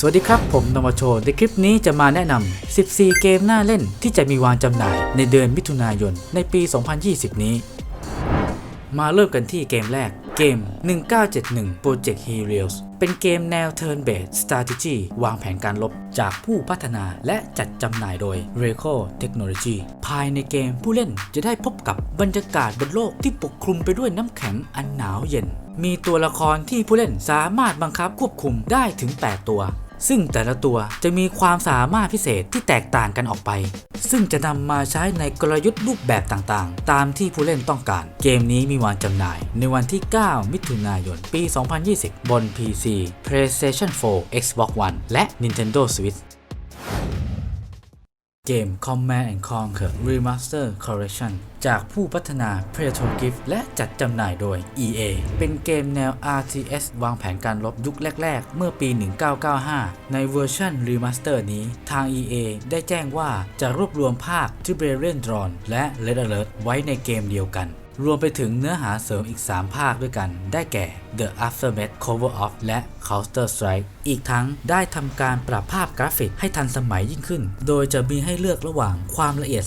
สวัสดีครับ ผมนมโชในคลิปนี้จะมาแนะนำ 14 เกมน่าเล่นที่จะมีวางจำหน่ายในเดือนมิถุนายนในปี 2020 นี้ มาเริ่มกันที่เกมแรก เกม 1971 Project Heroes เป็นเกมแนว Turn Based Strategy วางแผนการลบจากผู้พัฒนาและจัดจำหน่ายโดย r e c o Technology ภายในเกมผู้เล่นจะได้พบกับบรรยากาศบนโลกที่ปกคลุมไปด้วยน้ำแข็งอันหนาวเย็น มีตัวละครที่ผู้เล่นสามารถบังคับควบคุมได้ถึง 8 ตัว ซึ่งแต่ละตัวจะมีความสามารถพิเศษที่แตกต่างกันออกไป ซึ่งจะนำมาใช้ในกลยุทธ์รูปแบบต่างๆ ตามที่ผู้เล่นต้องการ เกมนี้มีวางจำหน่าย ในวันที่ 9 มิถุนายน ปี 2020 บน PC PlayStation 4 Xbox One และ Nintendo Switch เกม Command and Conquer Remaster Collection จากผู้พัฒนา Predator Gift และจัดจำหน่ายโดย EA เป็นเกมแนว RTS วางแผนการลบยุคแรก ๆ เมื่อปี 1995 ในเวอร์ชัน Remaster นี้ ทาง EA ได้แจ้งว่าจะรวบรวมภาค Tiberian d r o n และ Red Alert ไว้ในเกมเดียวกัน รวมไปถึงเนื้อหาเสริมอีก 3 ภาคด้วยกัน ได้แก่ The Aftermath Cover Off และ Counter Strike อีกทั้งได้ทำการปรับภาพกราฟิกให้ทันสมัยยิ่งขึ้น โดยจะมีให้เลือกระหว่างความละเอียด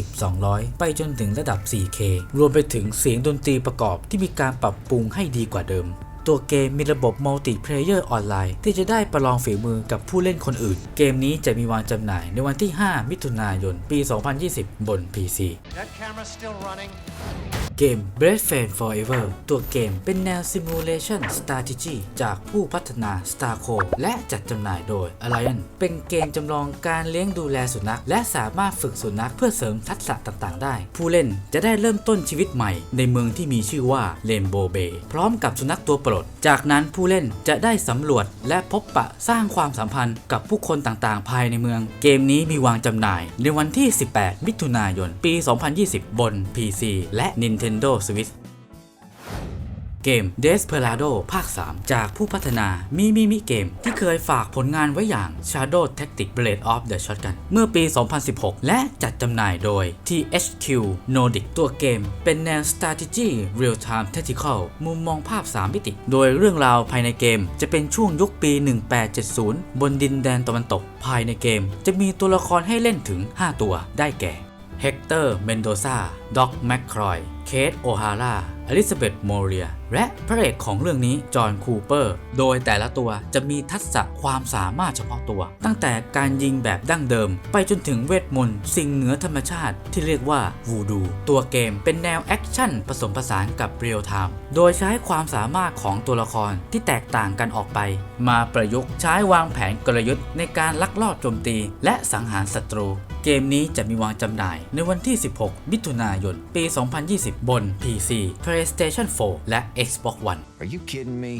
320-200 ไปจนถึงระดับ 4K รวมไปถึงเสียงดนตรีประกอบที่มีการปรับปรุงให้ดีกว่าเดิม ตัวเกมมีระบบมัลติเพลเยอร์ออนไลน์ที่จะได้ประลองฝีมือกับผู้เล่นคนอื่น เกมนี้จะมีวางจำหน่ายในวันที่ 5 มิถุนายน ปี 2020 บน PC That camera's still running. เกม b r e a t h f a n Forever ตัวเกมเป็นแนว Simulation Strategy จากผู้พัฒนา Starco และจัดจำหน่ายโดย Alliance เป็นเกมจำลองการเลี้ยงดูแลสุนัข และสามารถฝึกสุนัขเพื่อเสริมทักษะต่างๆ ได้ ผู้เล่นจะได้เริ่มต้นชีวิตใหม่ในเมืองที่มีชื่อว่า Rainbow Bay พร้อมกับสุนัขตัวโปรด จากนั้นผู้เล่นจะได้สำรวจและพบปะสร้างความสัมพันธ์กับผู้คนต่างๆ ภายในเมือง เกมนี้มีวางจำหน่าย ในวันที่ 18 มิถุนายน ปี 2020 บน PC และ Nintendo Switch เกม Desperado ภาค 3 จากผู้พัฒนามีมิมิเกม ที่เคยฝากผลงานไว้อย่าง Shadow Tactics Blade of the Shotgun เมื่อปี 2016 และจัดจำหน่ายโดย THQ Nordic ตัวเกม เป็นแนว Strategy Real Time Tactical มุมมองภาพ 3 มิติ โดยเรื่องราวภายในเกมจะเป็นช่วงยุคปี 1870 บนดินแดนตะวันตก ภายในเกม จะมีตัวละครให้เล่นถึง 5 ตัวได้แก่เฮกเตอร์ เคครอยเคทโอฮาร่าอลิซาเบธโมเรีย และพระเอกของเรื่องนี้ จอห์นคูเปอร์ โดยแต่ละตัวจะมีทักษะความสามารถเฉพาะตัว ตั้งแต่การยิงแบบดั้งเดิม ไปจนถึงเวทมนต์ สิ่งเหนือธรรมชาติที่เรียกว่าวูดู ตัวเกมเป็นแนวแอคชั่นผสมผสานกับเรียลไทม์โดยใช้ความสามารถของตัวละครที่แตกต่างกันออกไป มาประยุกต์ใช้วางแผนกลยุทธ์ในการลักลอบโจมตี และสังหารศัตรู เกมนี้จะมีวางจำหน่ายในวันที่ 16 มิถุนายน ปี 2020บน PC PlayStation 4 และ Xbox One Are you kidding me?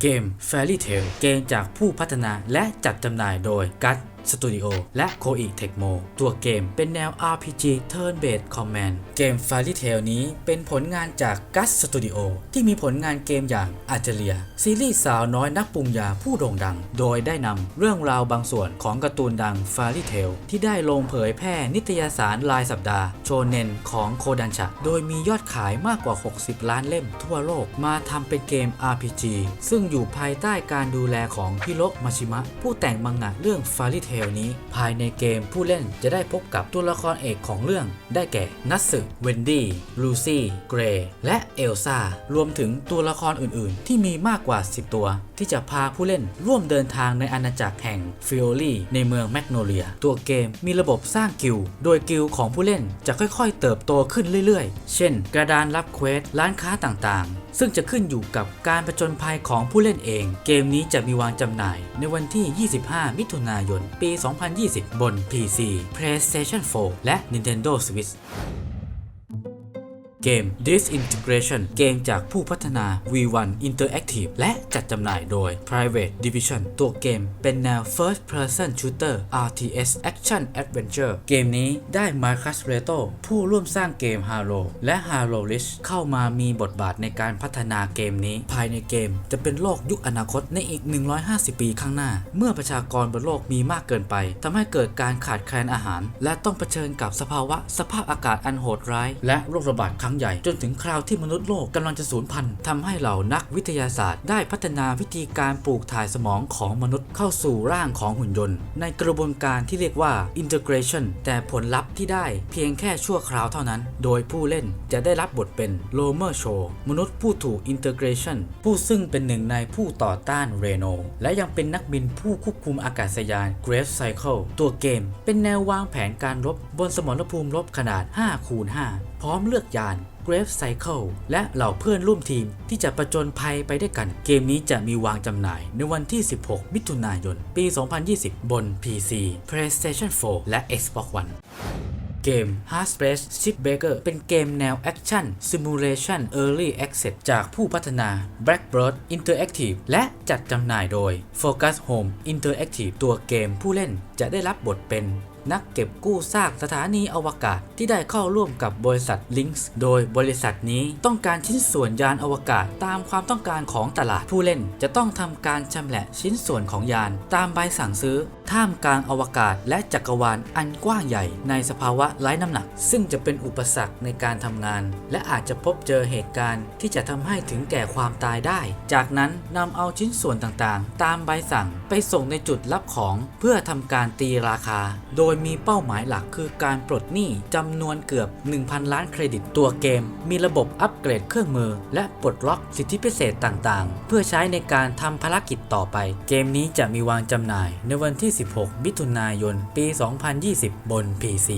เกม Fairy Tail เกมจากผู้พัฒนาและจัดจำหน่ายโดย GUT Studio และ Koei Tecmo ตัวเกมเป็นแนว RPG Turn Based Command เกม Fairy Tail นี้เป็นผลงานจาก GUT Studio ที่มีผลงานเกมอย่าง a r t e r i a ซีรีส์สาวน้อยนักปรุงยาผู้โด่งดัง โดยได้นำเรื่องราวบางส่วนของการ์ตูนดัง Fairy Tail ที่ได้ลงเผยแพร่นิตยสารรายสัปดาห์โชเนนของโคดันชะโดยมียอดขายมากกว่า 60 ล้านเล่มทั่วโลกมาทำเป็นเกม RPG ซึ่งอยู่ภายใต้การดูแลของฮิโรมาชิมะผู้แต่งมังงะเรื่อง Fairy Tail นี้ ภายในเกมผู้เล่นจะได้พบกับตัวละครเอกของเรื่อง ได้แก่ นัตสึเวนดี้ ลูซี่ เกรย์ และเอลซ่า รวมถึงตัวละครอื่น ๆ ที่มีมากกว่า 10 ตัว ที่จะพาผู้เล่นร่วมเดินทางในอาณาจักรแห่งฟิโอลีในเมืองแมกโนเลีย ตัวเกมมีระบบสร้างกิลด์โดยกิลด์ของผู้เล่นจะค่อย ๆ เติบโตขึ้นเรื่อย ๆ เช่น กระดานรับเควส ร้านค้าต่าง ๆ ซึ่งจะขึ้นอยู่กับการประจนภัยของผู้เล่นเอง เกมนี้จะมีวางจำหน่าย ในวันที่ 25 มิถุนายน ปี 2020 บน PC PlayStation 4 และ Nintendo Switch เกม Disintegration เกมจากผู้พัฒนา V1 Interactive และจัดจำหน่ายโดย Private Division ตัวเกมเป็นแนว First Person Shooter RTS Action Adventure เกมนี้ได้ Marcus Reto ผู้ร่วมสร้างเกม Halo และ Halo Reach เข้ามามีบทบาทในการพัฒนาเกมนี้ ภายในเกมจะเป็นโลกยุคอนาคตในอีก 150 ปีข้างหน้า เมื่อประชากรบนโลกมีมากเกินไปทำให้เกิดการขาดแคลนอาหาร และต้องเผชิญกับสภาวะสภาพอากาศอันโหดร้าย และโรคระบาดครั้งใหญ่จนถึงคราวที่มนุษย์โลกกำลังจะสูญพันธุ์ทำให้เหล่านักวิทยาศาสตร์ ได้พัฒนาวิธีการปลูกถ่ายสมองของมนุษย์เข้าสู่ร่างของหุ่นยนต์ ในกระบวนการที่เรียกว่า integration แต่ผลลัพธ์ที่ได้เพียงแค่ชั่วคราวเท่านั้น โดยผู้เล่นจะได้รับบทเป็นโลเมอร์โชมนุษย์ผู้ถูก integration ผู้ซึ่งเป็นหนึ่งในผู้ต่อต้านเรโนและยังเป็นนักบินผู้ควบคุมอากาศยาน Grave Cycle ตัวเกม เป็นแนววางแผนการรบบนสมรภูมิรบขนาด5คูณ5พร้อมเลือกยาน Grave Cycle และเหล่าเพื่อนร่วมทีมที่จะประจนภัยไปด้วยกัน เกมนี้จะมีวางจำหน่ายในวันที่ 16 มิถุนายน ปี 2020 บน PC PlayStation 4 และ Xbox One เกม Hard Space Shipbreaker เป็นเกมแนวแอคชั่น Simulation Early Access จากผู้พัฒนา Blackbird Interactive และจัดจำหน่ายโดย Focus Home Interactive ตัวเกมผู้เล่นจะได้รับบทเป็น นักเก็บกู้ซากสถานีอวกาศที่ได้เข้าร่วมกับบริษัท Lynx โดยบริษัทนี้ต้องการชิ้นส่วนยานอวกาศตามความต้องการของตลาดผู้เล่น จะต้องทำการชำแหละชิ้นส่วนของยานตามใบสั่งซื้อ ท่ามกลางอวกาศและจักรวาลอันกว้างใหญ่ในสภาวะไร้น้ำหนัก ซึ่งจะเป็นอุปสรรคในการทำงาน และอาจจะพบเจอเหตุการณ์ที่จะทำให้ถึงแก่ความตายได้ จากนั้นนำเอาชิ้นส่วนต่างๆ ตามใบสั่งไปส่งในจุดรับของเพื่อทำการตีราคา โดยมีเป้าหมายหลักคือการปลดหนี้จำนวนเกือบ 1,000 ล้านเครดิตตัวเกม มีระบบอัปเกรดเครื่องมือ และปลดล็อกสิทธิพิเศษต่างๆ เพื่อใช้ในการทำภารกิจต่อไป เกมนี้จะมีวางจำหน่ายในวันที่16 มิถุนายน ปี 2020 บน PC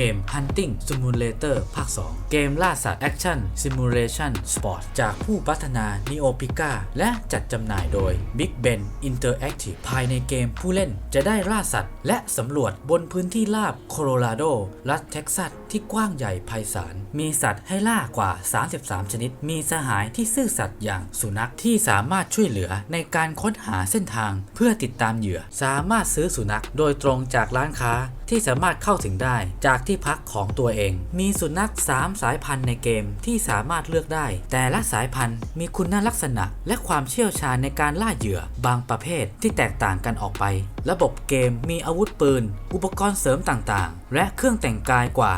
เกม Hunting Simulator ภาค 2 เกมล่าสัตว์ Action Simulation Sport จากผู้พัฒนา Neopica และจัดจำหน่ายโดย Big Ben Interactive ภายในเกมผู้เล่นจะได้ล่าสัตว์ และสำรวจบนพื้นที่ราบโคโลราโด รัฐเท็กซัส ที่กว้างใหญ่ไพศาล มีสัตว์ให้ล่ากว่า 33 ชนิด มีสหายที่ซื่อสัตย์อย่างสุนัขที่สามารถช่วยเหลือในการค้นหาเส้นทาง เพื่อติดตามเหยื่อ สามารถซื้อสุนัขโดยตรงจากร้านค้า ที่สามารถเข้าถึงได้จากที่พักของตัวเอง มีสุนัข 3 สายพันธุ์ในเกมที่สามารถเลือกได้ แต่ละสายพันธุ์มีคุณลักษณะ และความเชี่ยวชาญในการล่าเหยื่อบางประเภทที่แตกต่างกันออกไป ระบบเกมมีอาวุธปืน อุปกรณ์เสริมต่างๆ และเครื่องแต่งกายกว่า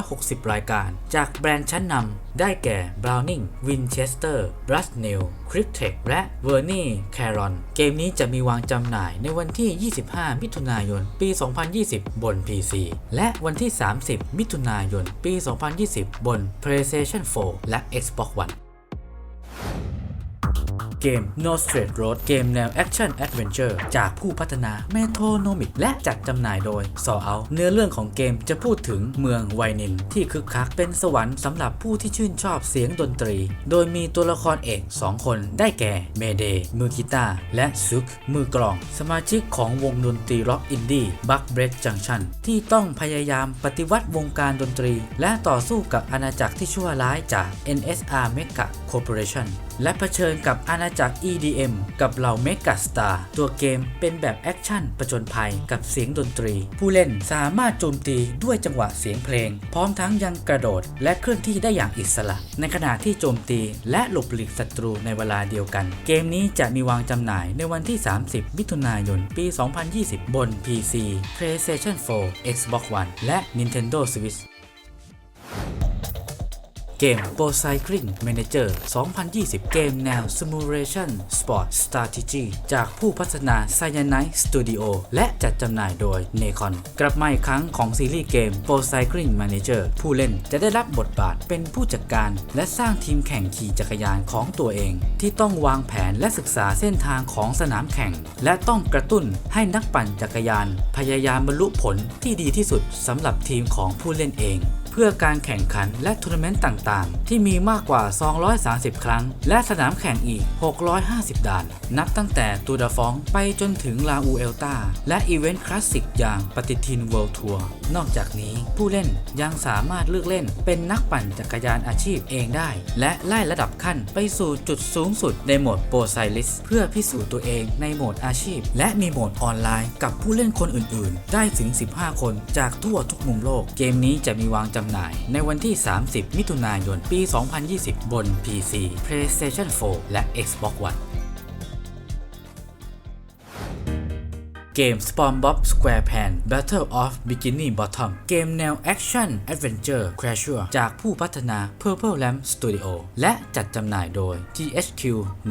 160 รายการ จากแบรนด์ชั้นนำ ได้แก่ Browning Winchester Brushnell c r y p t e c และ Verni Caron เกมนี้จะมีวางจำหน่ายในวันที่ 25 มิถุนายน ปี 2020 บน PC และวันที่ 30 มิถุนายน ปี 2020 บน PlayStation 4 และ Xbox One เกม No Straight Road เกมแนว Action Adventure จากผู้พัฒนา Metronomic และจัดจำหน่ายโดย s o u t เนื้อเรื่องของเกมจะพูดถึงเมืองไวนิน ที่คึกคักเป็นสวรรค์สำหรับผู้ที่ชื่นชอบเสียงดนตรี โดยมีตัวละครเอก 2 คนได้แก่เมเดมือกีตาร์และซุกมือกลอง สมาชิกของวงดนตรีร็อกอินดี้บักเบรกจังชันที่ต้องพยายามปฏิวัติวงการดนตรี และต่อสู้กับอาณาจักรที่ชั่วร้ายจาก NSR Mega Corporation และเผชิญกับอาณาจัก EDM กับเหล่าเมกาสตาร์ตัวเกมเป็นแบบแอคชั่นประจนภัยกับเสียงดนตรี ผู้เล่นสามารถโจมตีด้วยจังหวะเสียงเพลง พร้อมทั้งยังกระโดด และเคลื่อนที่ได้อย่างอิสระ ในขณะที่โจมตีและหลบหลีกศัตรูในเวลาเดียวกัน เกมนี้จะมีวางจำหน่ายในวันที่ 30 มิถุนายน ปี 2020 บน PC PlayStation 4 Xbox One และ Nintendo Switch เกม Pro Cycling Manager 2020 เกมแนว Simulation Sport Strategy จากผู้พัฒนา Cyanide Studio และจัดจำหน่ายโดย Nacon กลับมาอีกครั้งของซีรีส์เกม Pro Cycling Manager ผู้เล่นจะได้รับบทบาทเป็นผู้จัดการ และสร้างทีมแข่งขี่จักรยานของตัวเอง ที่ต้องวางแผนและศึกษาเส้นทางของสนามแข่ง และต้องกระตุ้นให้นักปั่นจักรยาน พยายามบรรลุผลที่ดีที่สุดสำหรับทีมของผู้เล่นเอง เพื่อการแข่งขันและทัวร์นาเมนต์ต่างๆ ที่มีมากกว่า 230 ครั้ง และสนามแข่งอีก 650 ด่าน นับตั้งแต่ตูดาฟองไปจนถึงลาอูเอลตาและอีเวนต์คลาสสิกอย่างปฏิทินเวิลด์ทัวร์นอกจากนี้ผู้เล่นยังสามารถเลือกเล่น เป็นนักปั่นจักรยานอาชีพเองได้ และไล่ระดับขั้นไปสู่จุดสูงสุดในโหมดโปรไซลิสเพื่อพิสูจน์ตัวเองในโหมดอาชีพ และมีโหมดออนไลน์กับผู้เล่นคนอื่นๆ ได้ถึง 15 คนจากทั่วทุกมุมโลก เกมนี้จะมีวางจำหน่ายในวันที่ 30 มิถุนายน ปี 2020 บน PC PlayStation 4 และ Xbox One เกม SpongeBob SquarePants Battle of Bikini Bottom เกมแนว Action Adventure Casual จากผู้พัฒนา Purple Lamp Studio และจัดจำหน่ายโดย THQ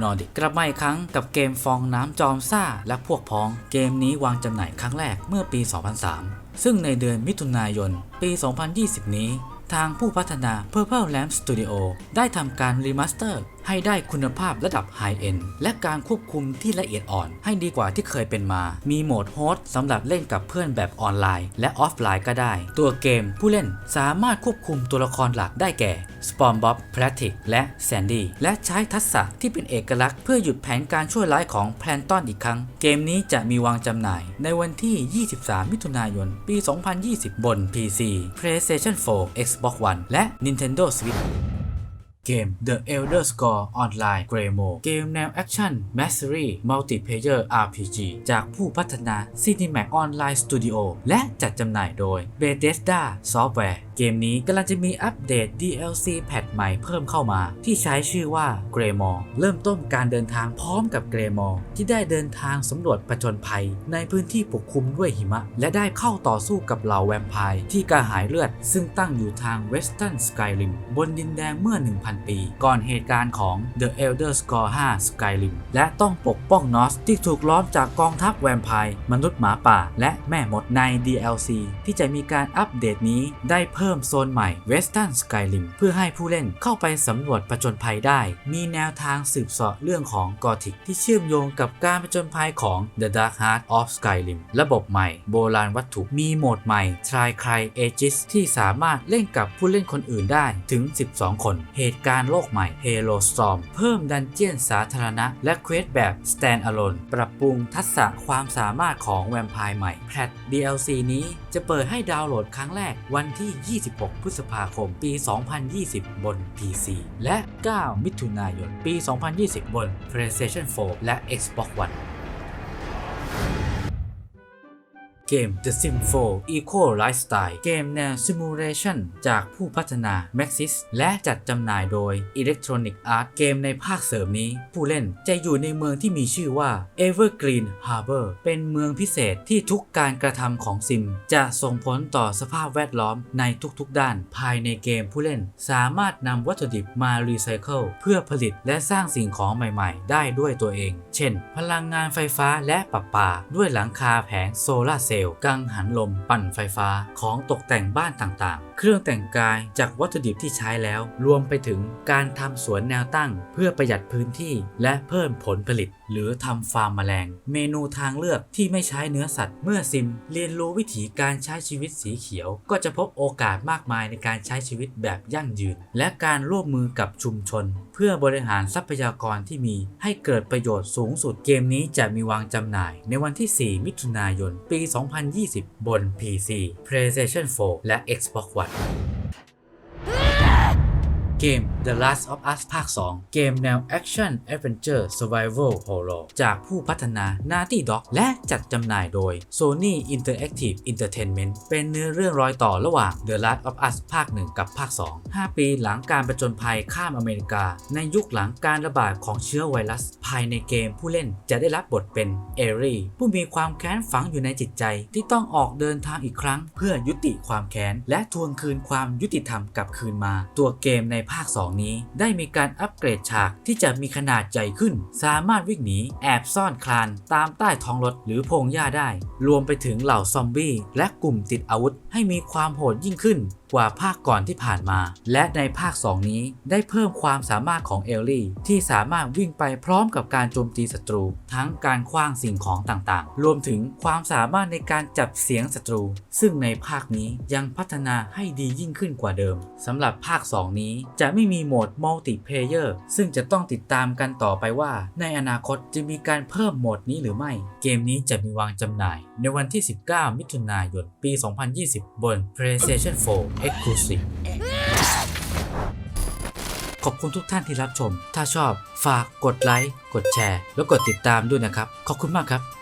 Nordic กลับมาอีกครั้งกับเกมฟองน้ำจอมซ่าและพวกพ้อง เกมนี้วางจำหน่ายครั้งแรกเมื่อปี 2003 ซึ่งในเดือนมิถุนายน ปี 2020 นี้ ทางผู้พัฒนา Purple Lamp Studio ได้ทำการรีมาสเตอร์ให้ได้คุณภาพระดับไฮเอนและการควบคุมที่ละเอียดอ่อน ให้ดีกว่าที่เคยเป็นมา มีโหมดโฮสต์สำหรับเล่นกับเพื่อนแบบออนไลน์ และออฟไลน์ก็ได้ ตัวเกมผู้เล่นสามารถควบคุมตัวละครหลักได้แก่ SpongeBob p l a t i c และ Sandy และใช้ทักษะที่เป็นเอกลักษณ์เพื่อหยุดแผนการชั่วร้ายของแพลนตอนอีกครั้ง เกมนี้จะมีวางจำหน่ายในวันที่ 23 มิถุนายน ปี 2020 บน PC PlayStation 4 Xbox One และ Nintendo Switch เกม The Elder Scrolls Online Grey m o เกมแนวแอคชั่น Mastery Multiplayer RPG จากผู้พัฒนา Cinemax Online Studio และจัดจำหน่ายโดย Bethesda Software เกมนี้กำลังจะมีอัปเดต DLC แพทใหม่เพิ่มเข้ามา ที่ใช้ชื่อว่า Greymore เริ่มต้นการเดินทางพร้อมกับ Greymore ที่ได้เดินทางสำรวจผจญภัย ในพื้นที่ปกคลุมด้วยหิมะ และได้เข้าต่อสู้กับเหล่าแวมไพร์ที่กระหายเลือด ซึ่งตั้งอยู่ทาง Western Skyrim บนดินแดงเมื่อ 1,000 ปี ก่อนเหตุการณ์ของ The Elder Scrolls 5 Skyrim และต้องปกป้องนอสที่ถูกล้อมจากกองทัพแวมไพร์มนุษย์หมาป่า และแม่มดใน DLC ที่จะมีการอัปเดตนี้ได้เพิ่มพิ่มโซนใหม่ Western Skyrim เพื่อให้ผู้เล่นเข้าไปสำรวจผจญภัยได้ มีแนวทางสืบเสาะเรื่องของกอธิกที่เชื่อมโยงกับการผจญภัยของ The Dark Heart of Skyrim ระบบใหม่ โบราณวัตถุมีโหมดใหม่ Try Cry Aegis ที่สามารถเล่นกับผู้เล่นคนอื่นได้ถึง 12 คน เหตุการณ์โลกใหม่ Halo Storm เพิ่มดันเจียนสาธารณะ และเควสแบบ Standalone ปรับปรุงทักษะความสามารถของแวมไพร์ใหม่แพท DLC นี้ จะเปิดให้ดาวน์โหลดครั้งแรกวันที่ 26 พฤษภาคม ปี 2020 บน PC และ 9 มิถุนายน ปี 2020 บน PlayStation 4 และ Xbox One เกม The Sim 4 Eco Lifestyle เกมแนว Simulation จากผู้พัฒนา Maxis และจัดจำหน่ายโดย Electronic Arts เกมในภาคเสริมนี้ ผู้เล่นจะอยู่ในเมืองที่มีชื่อว่า Evergreen Harbor เป็นเมืองพิเศษที่ทุกการกระทำของซิม จะส่งผลต่อสภาพแวดล้อมในทุกๆด้าน ภายในเกมผู้เล่น สามารถนำวัตถุดิบมารีไซเคิลเพื่อผลิตและสร้างสิ่งของใหม่ๆ ได้ด้วยตัวเอง เช่น พลังงานไฟฟ้าและประปา ด้วยหลังคาแผงโซลาร์เซลล์กังหันลม ปั่นไฟฟ้า ของตกแต่งบ้านต่างๆ เครื่องแต่งกายจากวัตถุดิบที่ใช้แล้ว รวมไปถึงการทำสวนแนวตั้ง เพื่อประหยัดพื้นที่และเพิ่มผลผลิต หรือทำฟาร์มแมลง เมนูทางเลือกที่ไม่ใช้เนื้อสัตว์ เมื่อซิมเรียนรู้วิถีการใช้ชีวิตสีเขียว ก็จะพบโอกาสมากมายในการใช้ชีวิตแบบยั่งยืน และการร่วมมือกับชุมชน เพื่อบริหารทรัพยากรที่มี ให้เกิดประโยชน์สูงสุดเกมนี้จะมีวางจำหน่าย ในวันที่ 4 มิถุนายน ปี 2020 บน PC PlayStation 4 และ Xbox One เกม The Last of Us ภาค 2 เกมแนว Action Adventure Survival Horror จากผู้พัฒนา Naughty Dog และจัดจำหน่ายโดย Sony Interactive Entertainment เป็นเนื้อเรื่องรอยต่อระหว่าง The Last of Us ภาค 1 กับภาค 2 5 ปีหลังการประจนภัยข้ามอเมริกา ในยุคหลังการระบาดของเชื้อไวรัส ภายในเกมผู้เล่นจะได้รับบทเป็นเอรีผู้มีความแค้นฝังอยู่ในจิตใจที่ต้องออกเดินทางอีกครั้ง เพื่อยุติความแค้นและทวงคืนความยุติธรรมกลับคืนมา ตัวเกมในภาค 2 2 นี้ได้มีการอัปเกรดฉากที่จะมีขนาดใหญ่ขึ้น สามารถวิ่งหนีแอบซ่อนคลานตามใต้ท้องรถหรือพงหญ้าได้ รวมไปถึงเหล่าซอมบี้และกลุ่มติดอาวุธ ให้มีความโหดยิ่งขึ้นกว่าภาคก่อนที่ผ่านมา และในภาค 2 นี้ได้เพิ่มความสามารถของเอลลี่ ที่สามารถวิ่งไปพร้อมกับการโจมตีศัตรู ทั้งการคว้างสิ่งของต่างๆ รวมถึงความสามารถในการจับเสียงศัตรู ซึ่งในภาคนี้ยังพัฒนาให้ดียิ่งขึ้นกว่าเดิมสำหรับภาค 2 นี้จะไม่มีโหมดมัลติเพเยอร์ซึ่งจะต้องติดตามกันต่อไปว่า ในอนาคตจะมีการเพิ่มโหมดนี้หรือไม่ เกมนี้จะมีวางจำหน่าย ในวันที่ 19 มิถุนายน ปี 2020บน PlayStation 4 Exclusive ขอบคุณทุกท่านที่รับชม ถ้าชอบฝากกดไลค์ กดแชร์ แล้วกดติดตามด้วยนะครับ ขอบคุณมากครับ